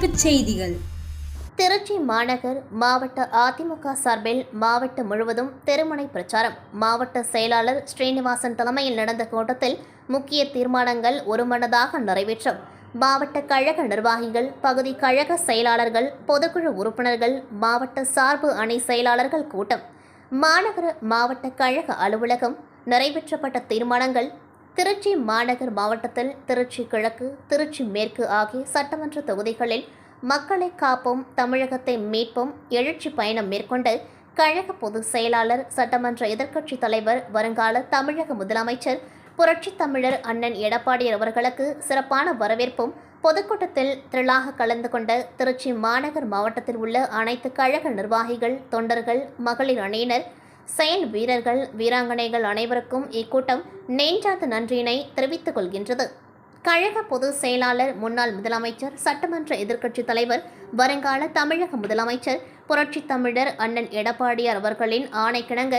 செய்திகள். திருச்சி மாநகர் மாவட்ட அதிமுக சார்பில் மாவட்டம் முழுவதும் தெருமுனை பிரச்சாரம். மாவட்ட செயலாளர் ஸ்ரீனிவாசன் தலைமையில் நடந்த கூட்டத்தில் முக்கிய தீர்மானங்கள் ஒருமனதாக நிறைவேற்றம். மாவட்ட கழக நிர்வாகிகள் பகுதி கழக செயலாளர்கள் பொதுக்குழு உறுப்பினர்கள் மாவட்ட சார்பு அணி செயலாளர்கள் கூட்டம். மாநகர மாவட்ட கழக அலுவலகம் நிறைவேற்றப்பட்ட தீர்மானங்கள் திருச்சி மாநகர் மாவட்டத்தில் திருச்சி கிழக்கு திருச்சி மேற்கு ஆகிய சட்டமன்ற தொகுதிகளில் மக்களை காப்போம் தமிழகத்தை மீட்போம் எழுச்சி பயணம் மேற்கொண்டு கழக பொதுச் செயலாளர் சட்டமன்ற எதிர்க்கட்சித் தலைவர் வருங்கால தமிழக முதலமைச்சர் புரட்சித் தமிழர் அண்ணன் எடப்பாடியார் அவர்களுக்கு சிறப்பான வரவேற்பும் பொதுக்கூட்டத்தில் திரளாக கலந்து கொண்ட திருச்சி மாநகர் மாவட்டத்தில் உள்ள அனைத்து கழக நிர்வாகிகள் தொண்டர்கள் மகளிர் அணியினர் செயல் வீரர்கள் வீராங்கனைகள் அனைவருக்கும் இக்கூட்டம் நெஞ்சாத நன்றியினை தெரிவித்துக் கொள்கின்றது. கழக பொதுச் செயலாளர் முன்னாள் முதலமைச்சர் சட்டமன்ற எதிர்க்கட்சித் தலைவர் வருங்கால தமிழக முதலமைச்சர் புரட்சித் தமிழர் அண்ணன் எடப்பாடியார் அவர்களின் ஆணைக்கிணங்க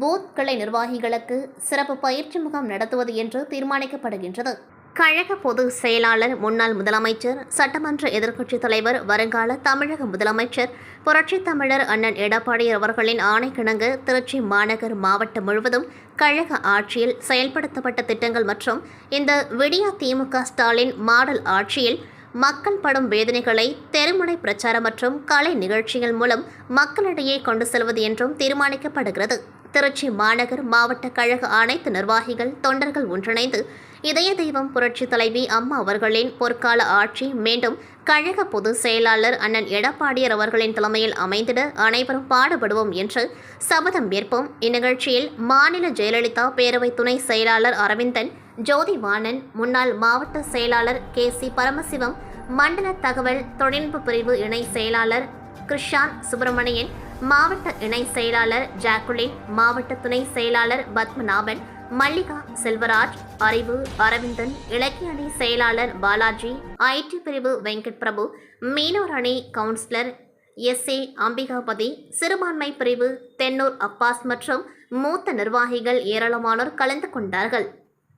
பூத் கிளை நிர்வாகிகளுக்கு சிறப்பு பயிற்சி முகாம் நடத்துவது என்று தீர்மானிக்கப்படுகின்றது. கழக பொதுச் செயலாளர் முன்னாள் முதலமைச்சர் சட்டமன்ற எதிர்க்கட்சித் தலைவர் வருங்கால தமிழக முதலமைச்சர் புரட்சித் தமிழர் அண்ணன் எடப்பாடியார் அவர்களின் ஆணைக்கிணங்கு திருச்சி மாநகர் மாவட்டம் முழுவதும் கழக ஆட்சியில் செயல்படுத்தப்பட்ட திட்டங்கள் மற்றும் இந்த விடியா திமுக ஸ்டாலின் மாடல் ஆட்சியில் மக்கள் படும் வேதனைகளை தெருமுனை பிரச்சாரம் மற்றும் கலை நிகழ்ச்சிகள் மூலம் மக்களிடையே கொண்டு செல்வது என்றும் தீர்மானிக்கப்படுகிறது. திருச்சி மாநகர் மாவட்ட கழக அனைத்து நிர்வாகிகள் தொண்டர்கள் ஒன்றிணைந்து இதய தெய்வம் புரட்சி தலைவி அம்மா அவர்களின் பொற்கால ஆட்சி மீண்டும் கழக பொதுச் செயலாளர் அண்ணன் எடப்பாடியர் அவர்களின் தலைமையில் அமைந்திட அனைவரும் பாடுபடுவோம் என்று சபதம் ஏற்போம். இந்நிகழ்ச்சியில் மாநில ஜெயலலிதா பேரவை துணை செயலாளர் அரவிந்தன் ஜோதிவாணன் முன்னாள் மாவட்ட செயலாளர் கே சி பரமசிவம் மண்டல தகவல் தொழில்நுட்ப பிரிவு இணை செயலாளர் கிருஷாந்த் சுப்பிரமணியன் மாவட்ட இணை செயலாளர் ஜாக்குலின் மாவட்ட துணை செயலாளர் பத்மநாபன் மல்லிகா செல்வராஜ் அறிவு அரவிந்தன் இலக்கிய அணி செயலாளர் பாலாஜி ஐடி பிரிவு வெங்கட் பிரபு மீனவர் அணி கவுன்சிலர் எஸ் ஏ அம்பிகாபதி சிறுபான்மை பிரிவு தென்னூர் அப்பாஸ் மற்றும் மூத்த நிர்வாகிகள் ஏராளமானோர் கலந்து கொண்டார்கள்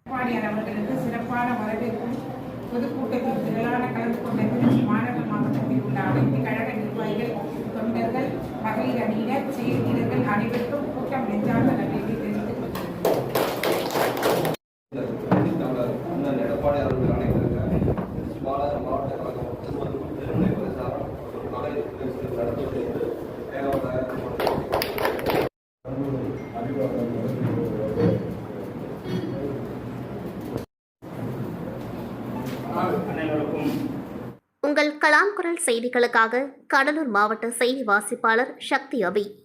எடப்பாடியார் அவர்களுக்கு சிறப்பான வரவேற்பும் பொதுக்கூட்டத்தில் திரளான கலந்து கொண்ட திருச்சி மாநகர் மாவட்டத்தில் உள்ள அனைத்து கழக நிர்வாகிகள் தொண்டர்கள் மகளிர் அணியினர் செயல் வீரர்கள் அனைவருக்கும் கூட்டம் நெஞ்சார்ந்த நன்றியை தெரிவித்துக் கொள்கிறேன் எடப்பாடி அவர்கள் மாவட்ட கழகம் திருமண பிரச்சாரம் மகளிர் உங்கள் கலாம் குரல் செய்திகளுக்காக கடலூர் மாவட்ட செய்தி வாசிப்பாளர் சக்தி அபி.